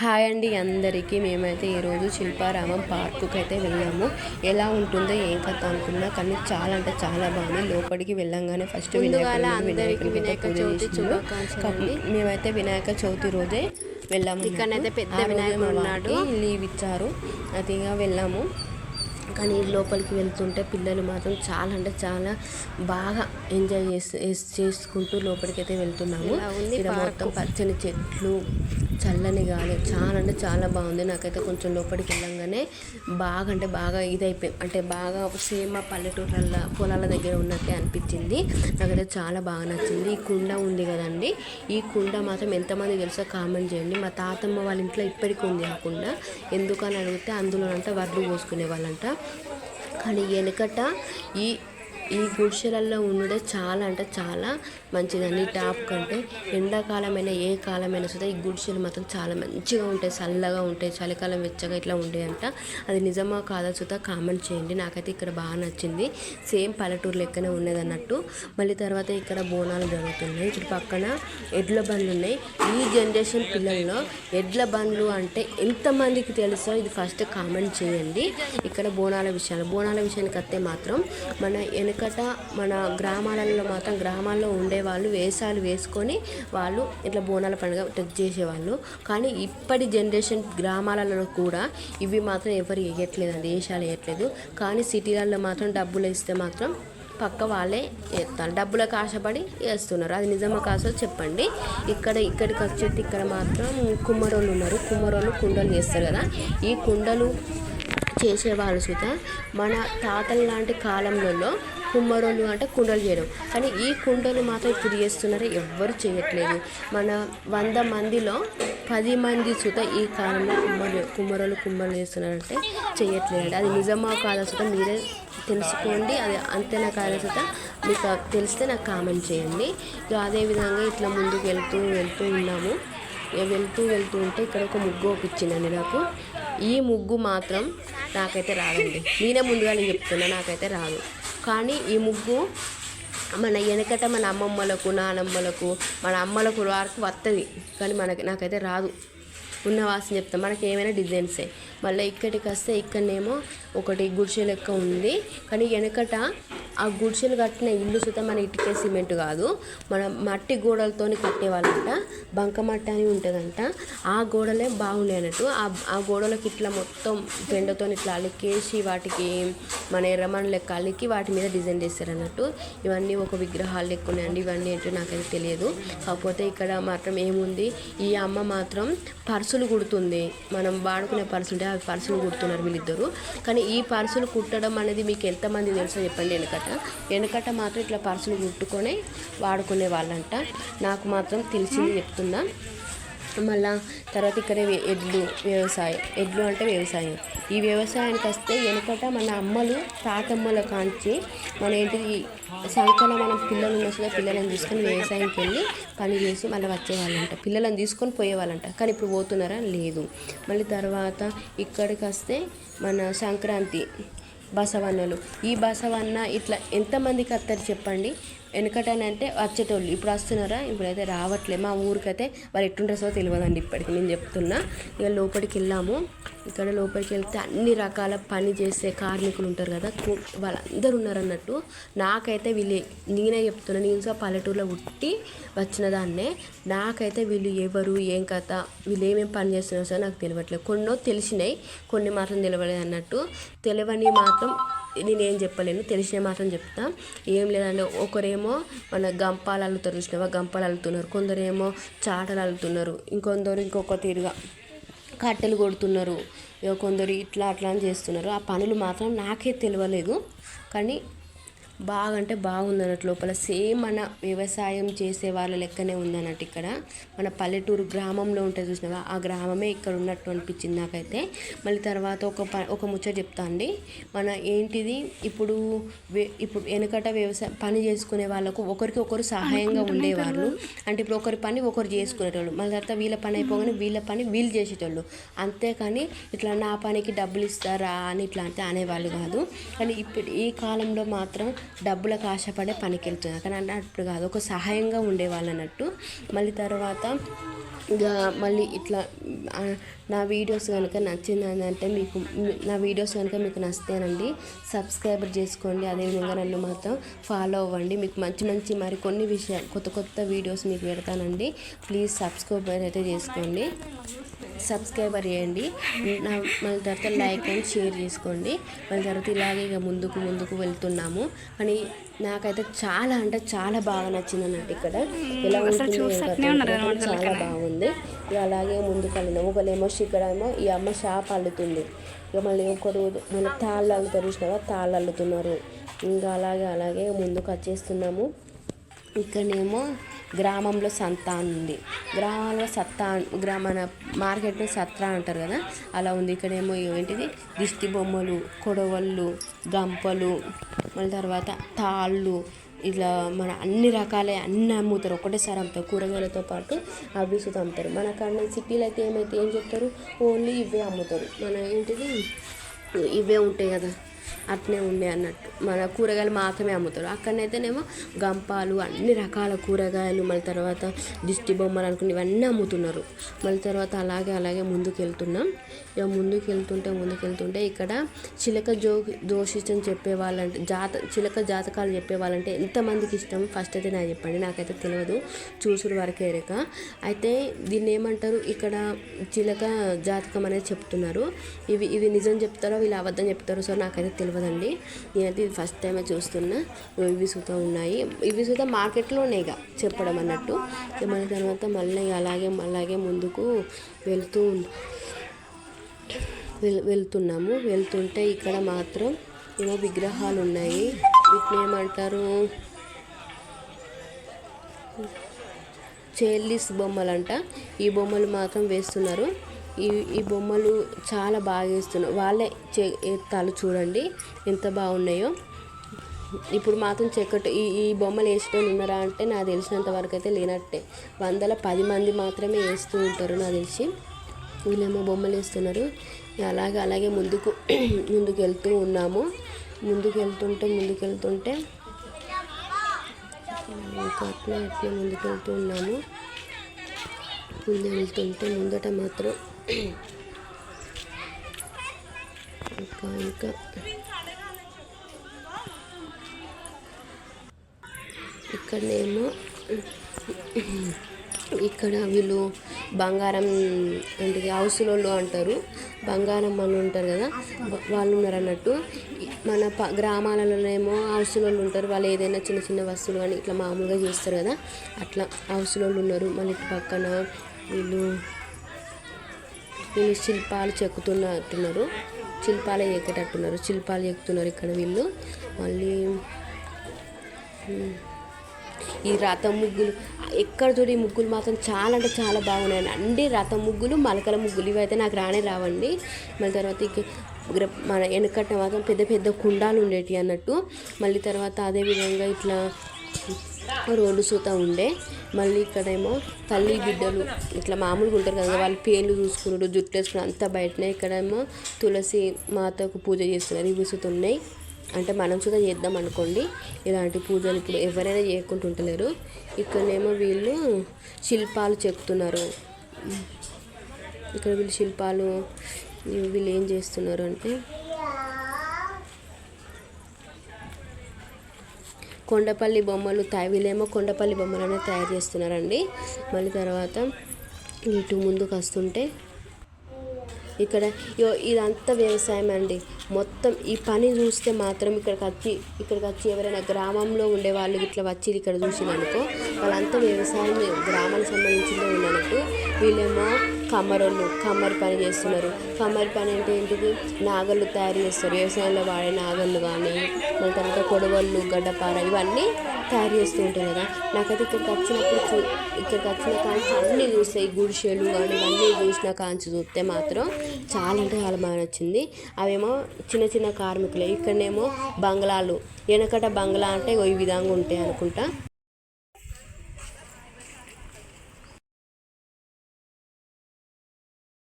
Hi అండి అందరికీ మేమైతే ఈరోజు శిల్పారామం పార్కుకి అయితే వెళ్ళాము. ఎలా ఉంటుందో ఏం కథ అనుకున్నా కానీ చాలా అంటే చాలా బాగుంది. లోపలికి వెళ్ళంగానే ఫస్ట్ వినాయక చవితి మేమైతే వినాయక చవితి రోజే వెళ్ళాము. ఇక్కడనైతే పెద్ద వినాయకుడు ఉన్నాడు. లీవ్ ఇచ్చారు. అదిగా వెళ్ళాము. కానీ లోపలికి వెళ్తుంటే పిల్లలు మాత్రం చాలా అంటే చాలా బాగా ఎంజాయ్ చేస్తూ చేసుకుంటూ లోపలికి అయితే వెళ్తున్నాము ఇక్కడ. మొత్తం పచ్చని చెట్లు చల్లని గాలి. చాలా అంటే చాలా బాగుంది. నాకైతే కొంచెం లోపలికి వెళ్ళంగానే బాగా అంటే బాగా ఇదైపోయింది అంటే బాగా సేమ్ ఆ పల్లెటూర్ల పొలాల దగ్గర ఉన్నట్టే అనిపించింది. నాకైతే చాలా బాగా నచ్చింది. ఈ కుండ ఉంది కదండి. ఈ కుండ మాత్రం ఎంతమంది తెలుసో కామెంట్ చేయండి. మా తాతమ్మ వాళ్ళ ఇంట్లో ఇప్పటికీ ఉంది ఆ కుండ. ఎందుకని అడిగితే అందులోనంట వడ్లు పోసుకునే వాళ్ళంట. కానీ వెనకట ఈ ఈ గుడిసెలలో ఉండడం చాలా అంటే చాలా మంచిదండి. టాప్ కంటే ఎండాకాలమైనా ఏ కాలమైనా సరే ఈ గుడిసెలు మాత్రం చాలా మంచిగా ఉంటాయి. చల్లగా ఉంటాయి. చలికాలం వెచ్చగా ఇట్లా ఉంటాయంట అది నిజమా కాదా చూత కామెంట్ చేయండి. నాకైతే ఇక్కడ బాగా నచ్చింది. సేమ్ పల్లెటూరు లెక్కనే ఉన్నది అన్నట్టు మళ్ళీ తర్వాత ఇక్కడ బోనాలు జరుగుతున్నాయి. ఇక్కడ పక్కన ఎడ్ల బండ్లు ఉన్నాయి. ఈ జనరేషన్ పిల్లల్లో ఎడ్ల బండ్లు అంటే ఎంతమందికి తెలుసో ఇది ఫస్ట్ కామెంట్ చేయండి. ఇక్కడ బోనాల విషయాలు. బోనాల విషయానికి వస్తే మాత్రం మన వెనక వెనుకట మన గ్రామాలలో మాత్రం గ్రామాల్లో ఉండేవాళ్ళు వేషాలు వేసుకొని వాళ్ళు ఇట్లా బోనాల పండుగ టచ్ చేసేవాళ్ళు. కానీ ఇప్పటి జనరేషన్ గ్రామాలలో కూడా ఇవి మాత్రం ఎవరు వేయట్లేదండి వేషాలు వేయట్లేదు కానీ సిటీలలో మాత్రం డబ్బులు ఇస్తే మాత్రం పక్క వాళ్ళే వేస్తారు డబ్బులకు ఆశపడి వేస్తున్నారు అది నిజమా కాసో చెప్పండి. ఇక్కడ ఇక్కడికి వచ్చేటి ఇక్కడ మాత్రం కుమ్మరోళ్ళు ఉన్నారు. కుమ్మరోళ్ళు కుండలు చేస్తారు కదా. ఈ కుండలు చేసేవాళ్ళు సుత. మన తాతల లాంటి కాలంలో కుమ్మరోళ్ళు అంటే కుండలు చేయడం. కానీ ఈ కుండలు మాత్రం ఇప్పుడు చేస్తున్నారు ఎవ్వరు చేయట్లేదు. మన వంద మందిలో పది మంది సుత ఈ కాలంలో కుమ్మరు కుమ్మరోళ్ళు కుమ్మలు చేస్తున్నారంటే చేయట్లేదు. అది నిజమా కాదా సుత? మీరే తెలుసుకోండి. అది అంతేనా కాదా సుత? మీకు తెలిస్తే నాకు కామెంట్ చేయండి. ఇక అదేవిధంగా ఇట్లా ముందుకు వెళ్తూ వెళ్తూ ఉన్నాము. ఇక వెళ్తూ వెళ్తూ ఉంటే ఇక్కడ ఒక ముగ్గు ఒప్పించిందండి నాకు. ఈ ముగ్గు మాత్రం నాకైతే రాదండి. నేనే ముందుగా నేను చెప్తున్నా నాకైతే రాదు. కానీ ఈ ముగ్గు మన వెనకట మన అమ్మమ్మలకు నానమ్మలకు మన అమ్మలకు వరకు వస్తుంది కానీ మనకి నాకైతే రాదు. ఉన్న వాసన చెప్తాం. మనకి ఏమైనా డిజైన్సే. మళ్ళీ ఇక్కడికి వస్తే ఇక్కడనేమో ఒకటి గుడిసె లెక్క ఉంది. కానీ వెనకట ఆ గుడిసెలు కట్టిన ఇల్లు సుతం మన ఇటుకే సిమెంట్ కాదు. మన మట్టి గోడలతోని కట్టేవాళ్ళంట. బంకమట్టి అని ఉంటుందంట. ఆ గోడలే బాగుండే అన్నట్టు. ఆ ఆ గోడలకి ఇట్లా మొత్తం పెండతో ఇట్లా అలికేసి వాటికి మన ఎర్రమణి లెక్క అలికి వాటి మీద డిజైన్ చేస్తారు అన్నట్టు. ఇవన్నీ ఒక విగ్రహాలు లెక్క ఉన్నాయండి ఇవన్నీ ఏంటో నాకైతే తెలియదు. కాకపోతే ఇక్కడ మాత్రం ఏముంది? ఈ అమ్మ మాత్రం పర్సులు కుడుతుంది. మనం వాడుకునే పర్సు ఉంటే అవి పర్సులు కుడుతున్నారు వీళ్ళిద్దరు. కానీ ఈ పర్సులు కుట్టడం అనేది మీకు ఎంతమంది తెలుసో చెప్పండి వెనకట. వెనకట మాత్రం ఇట్లా పర్సులు కుట్టుకొని వాడుకునే వాళ్ళంట. నాకు మాత్రం తెలిసింది చెప్తున్నా. మళ్ళా తర్వాత ఇక్కడ ఎడ్లు వ్యవసాయం. ఎడ్లు అంటే వ్యవసాయం. ఈ వ్యవసాయానికి వస్తే వెనుకట మన అమ్మలు తాతమ్మల కాంచి మన ఏంటిది సంకన మన పిల్లలు ఉన్న పిల్లలను తీసుకొని వ్యవసాయంకి వెళ్ళి పని చేసి మళ్ళీ వచ్చేవాళ్ళంట పిల్లలను తీసుకొని పోయేవాళ్ళంట కానీ ఇప్పుడు పోతున్నారా? లేదు. మళ్ళీ తర్వాత ఇక్కడికి వస్తే మన సంక్రాంతి. బసవన్నలు. ఈ బసవన్న ఇట్లా ఎంతమందికి వస్తారు చెప్పండి? వెనకటనంటే వచ్చేటోళ్ళు ఇప్పుడు వస్తున్నారా? ఇప్పుడైతే రావట్లేదు మా ఊరికైతే వాళ్ళు ఎట్టుండ్రసో తెలియదండి ఇప్పటికి. నేను చెప్తున్నా. ఇక లోపలికి వెళ్ళాము. ఇక్కడ లోపలికి వెళ్తే అన్ని రకాల పని చేసే కార్మికులు ఉంటారు కదా. వాళ్ళందరూ ఉన్నారు అన్నట్టు నాకైతే వీళ్ళు నేనే చెప్తున్నా. నేను సో పల్లెటూరులో పుట్టి వచ్చిన దాన్నే నాకైతే వీళ్ళు ఎవరు ఏం కథ వీళ్ళు ఏమేమి పని చేస్తున్నారో సార్ నాకు తెలియట్లేదు. కొన్నో తెలిసినాయి. కొన్ని మాత్రం తెలియలేదు అన్నట్టు తెలియని మాత్రం నేనేం చెప్పలేను తెలిసిన మాత్రం చెప్తా. ఏం లేదంటే ఒకరేమో మన గంపాలు అల్లుతారు చూసినావా గంపాలు అల్లుతున్నారు కొందరేమో చాటలు అల్లుతున్నారు ఇంకొందరు ఇంకొక తీరుగా కట్టెలు కొడుతున్నారు. కొందరు ఇట్లా అట్లా అని చేస్తున్నారు. ఆ పనులు మాత్రం నాకే తెలియలేదు. కానీ బాగా అంటే బాగుంది అన్నట్టు లోపల సేమ్ మన వ్యవసాయం చేసే వాళ్ళ లెక్కనే ఉంది అన్నట్టు ఇక్కడ. మన పల్లెటూరు గ్రామంలో ఉంటుంది చూసినావా? ఆ గ్రామమే ఇక్కడ ఉన్నట్టు అనిపించింది నాకైతే. మళ్ళీ తర్వాత ఒక ప ఒక ముచ్చట చెప్తా అండి. మన ఏంటిది? ఇప్పుడు ఇప్పుడు వెనకట వ్యవసాయం పని చేసుకునే వాళ్ళకు ఒకరికి ఒకరు సహాయంగా ఉండేవాళ్ళు. అంటే ఇప్పుడు ఒకరి పని ఒకరు చేసుకునేటోళ్ళు. మళ్ళీ తర్వాత వీళ్ళ పని అయిపోగానే వీళ్ళ పని వీళ్ళు చేసేటోళ్ళు. అంతేకాని ఇట్లా నా పనికి డబ్బులు ఇస్తారా అని ఇట్లా అంటే అనేవాళ్ళు కాదు. కానీ ఇప్పుడు ఈ కాలంలో మాత్రం డబ్బులకు ఆశపడే పనికి వెళ్తున్నారు కానీ అన్నప్పుడు కాదు ఒక సహాయంగా ఉండేవాళ్ళు అన్నట్టు మళ్ళీ తర్వాత ఇంకా మళ్ళీ ఇట్లా నా వీడియోస్ కనుక నచ్చింది అంటే మీకు నా వీడియోస్ కనుక మీకు నచ్చితేనండి సబ్స్క్రైబర్ చేసుకోండి. అదేవిధంగా నన్ను మాత్రం ఫాలో అవ్వండి. మీకు మంచి మంచి మరి కొన్ని విషయాలు కొత్త కొత్త వీడియోస్ మీకు పెడతానండి. ప్లీజ్ సబ్స్క్రైబర్ అయితే చేసుకోండి. సబ్స్క్రైబర్ చేయండి. నా మళ్ళీ తర్వాత లైక్ అండ్ షేర్ చేసుకోండి. మళ్ళీ తర్వాత ఇలాగే ఇక ముందుకు ముందుకు వెళ్తున్నాము. కానీ నాకైతే చాలా అంటే చాలా బాగా నచ్చింది అన్నట్టు ఇక్కడ అనుకుంటే చాలా బాగుంది. ఇక అలాగే ముందుకు వెళ్ళినాము ఒకళ్ళేమో ఇక్కడ ఏమో ఈ అమ్మ షాప్ అల్లుతుంది. ఇక మళ్ళీ ఒకరు మన తాళ్ళు అల్లుతారు చూసినావా? తాళ్ళు అల్లుతున్నారు. ఇంకా అలాగే అలాగే ముందుకు వచ్చేస్తున్నాము. ఇక్కడనేమో గ్రామంలో సంత అని ఉంది. గ్రామంలో సత్తా గ్రా మన మార్కెట్లో సత్రా అంటారు కదా అలా ఉంది. ఇక్కడేమో ఏంటిది? దిష్టి బొమ్మలు కొడవళ్ళు గంపలు మళ్ళీ తర్వాత తాళ్ళు ఇట్లా మన అన్ని రకాల అన్ని అమ్ముతారు. ఒకటేసారి అమ్ముతారు కూరగాయలతో పాటు అవి సుతా అమ్ముతారు. మన కాడ సిటీలో అయితే ఏమైతే ఏం చెప్తారు? ఓన్లీ ఇవే అమ్ముతారు. మన ఏంటిది? ఇవే ఉంటాయి కదా. అట్నే ఉండే అన్నట్టు. మన కూరగాయలు మాత్రమే అమ్ముతారు. అక్కడనైతేనేమో గంపాలు అన్ని రకాల కూరగాయలు మళ్ళీ తర్వాత దిష్టి బొమ్మలు అనుకుని ఇవన్నీ అమ్ముతున్నారు. మళ్ళీ తర్వాత అలాగే అలాగే ముందుకు వెళ్తున్నాం ఇక ముందుకు వెళ్తుంటే ముందుకు వెళ్తుంటే ఇక్కడ చిలక జో జోషిషం చెప్పే వాళ్ళంటే జాత చిలక జాతకాలు చెప్పే వాళ్ళంటే ఎంతమందికి ఇష్టం? ఫస్ట్ అయితే నాకు చెప్పండి. నాకైతే తెలియదు చూసుడు వరకే రేక అయితే దీన్ని ఏమంటారు? ఇక్కడ చిలక జాతకం అనేది చెప్తున్నారు. ఇవి ఇవి నిజం చెప్తారో వీళ్ళు అబద్ధం చెప్తారో సో నాకైతే తెలియదండి నేనైతే ఇది ఫస్ట్ టైమే చూస్తున్నా. ఇవి సూత ఉన్నాయి. ఇవి సూత మార్కెట్లో ఉన్నాయి ఇక చెప్పడం అన్నట్టు. మన తర్వాత మళ్ళీ అలాగే అలాగే ముందుకు వెళ్తూ వెళ్తున్నాము. వెళ్తుంటే ఇక్కడ మాత్రం ఏమో విగ్రహాలు ఉన్నాయి. వీటిని ఏమంటారు? చేల్లిస్ బొమ్మలంట. ఈ బొమ్మలు మాత్రం వేస్తున్నారు. ఈ ఈ బొమ్మలు చాలా బాగా వేస్తున్నారు వాళ్ళే చే చూడండి ఎంత బాగున్నాయో. ఇప్పుడు మాత్రం చెక్కట ఈ ఈ బొమ్మలు వేసేటోళ్ళు ఉన్నారా అంటే నాకు తెలిసినంత వరకు అయితే లేనట్టే. వందల పది మంది మాత్రమే వేస్తూ ఉంటారు నాకు తెలిసి. వీళ్ళేమో బొమ్మలు వేస్తున్నారు. అలాగే అలాగే ముందుకు ముందుకు వెళ్తూ ఉన్నాము. ముందుకు వెళ్తుంటే ముందుకు వెళ్తుంటే ఇంకా అట్లా అట్లా ముందుకు వెళ్తూ ఉన్నాము. ముందు వెళ్తుంటే ముందట మాత్రం ఇంకా ఇంకా. ఇక్కడనేమో ఇక్కడ వీళ్ళు బంగారం ఏంటిది హౌస్లోళ్ళు అంటారు. బంగారం అని ఉంటారు కదా వాళ్ళు ఉన్నారు అన్నట్టు మన ప గ్రామాలలోనేమో హౌస్లోళ్ళు ఉంటారు. వాళ్ళు ఏదైనా చిన్న చిన్న వస్తువులు కానీ ఇట్లా మామూలుగా చేస్తారు కదా. అట్లా హౌస్లోళ్ళు ఉన్నారు. మళ్ళీ పక్కన వీళ్ళు వీళ్ళు శిల్పాలు చెక్కుతున్నట్టున్నారు. శిల్పాలు ఎక్కేటట్టున్నారు. శిల్పాలు ఎక్కుతున్నారు ఇక్కడ వీళ్ళు. మళ్ళీ ఈ రథం ముగ్గులు ఎక్కడ చూడు ఈ ముగ్గులు మాత్రం చాలా అంటే చాలా బాగున్నాయి అండి రథం ముగ్గులు మలకల ముగ్గులు ఇవైతే నాకు రానే రావండి. మళ్ళీ తర్వాత ఇక మన వెనకట్ట మాత్రం పెద్ద పెద్ద కుండాలు ఉండేటి అన్నట్టు. మళ్ళీ తర్వాత అదే విధంగా ఇట్లా రోడ్డు సూత ఉండే. మళ్ళీ ఇక్కడేమో తల్లి బిడ్డలు ఇట్లా మామూలుగా ఉంటారు కదా వాళ్ళు పేర్లు చూసుకున్నాడు జుట్టు వేసుకుని అంతా బయటనే ఇక్కడేమో తులసి మాతకు పూజ చేస్తున్నారు ఇవి ఉన్నాయి అంటే మనం కూడా చేద్దాం అనుకోండి. ఇలాంటి పూజలు ఇప్పుడు ఎవరైనా చేయకుండా ఉంటలేరు. ఇక్కడనేమో వీళ్ళు శిల్పాలు చెక్కుతున్నారు ఇక్కడ వీళ్ళు శిల్పాలు వీళ్ళు ఏం చేస్తున్నారు అంటే కొండపల్లి బొమ్మలు తయ- వీళ్ళేమో కొండపల్లి బొమ్మలు తయారు చేస్తున్నారండి. మళ్ళీ తర్వాత ఇటు ముందుకు వస్తుంటే ఇక్కడ ఇదంతా వ్యవసాయం అండి. మొత్తం ఈ పని చూస్తే మాత్రం ఇక్కడికి వచ్చి ఇక్కడికి వచ్చి ఎవరైనా గ్రామంలో ఉండే వాళ్ళు ఇట్లా వచ్చి ఇక్కడ చూసిననుకో వాళ్ళంతా వ్యవసాయం గ్రామానికి సంబంధించిందే ఉన్నట్టు వీళ్ళేమో కమ్మరోళ్ళు కమ్మరి పని చేస్తున్నారు. కమ్మరి పని అంటే ఏంటిది? నాగళ్ళు తయారు చేస్తారు. వ్యవసాయంలో వాడే నాగళ్ళు కానీ మన తర్వాత కొడవళ్ళు గడ్డపార ఇవన్నీ తయారు చేస్తూ ఉంటారు కదా. నాకైతే ఇక్కడికి వచ్చినప్పుడు చూ ఇక్కడికి వచ్చిన కాంచి అన్నీ చూస్తాయి. గుడిసెలు కానీ ఇవన్నీ చూసిన కాంచి చూస్తే మాత్రం చాలా అంటే చాలా బాగా నచ్చింది. అవేమో చిన్న చిన్న కార్మికులే. ఇక్కడనేమో బంగ్లాలు. వెనకట బంగ్లా అంటే ఈ విధంగా ఉంటాయి అనుకుంటా.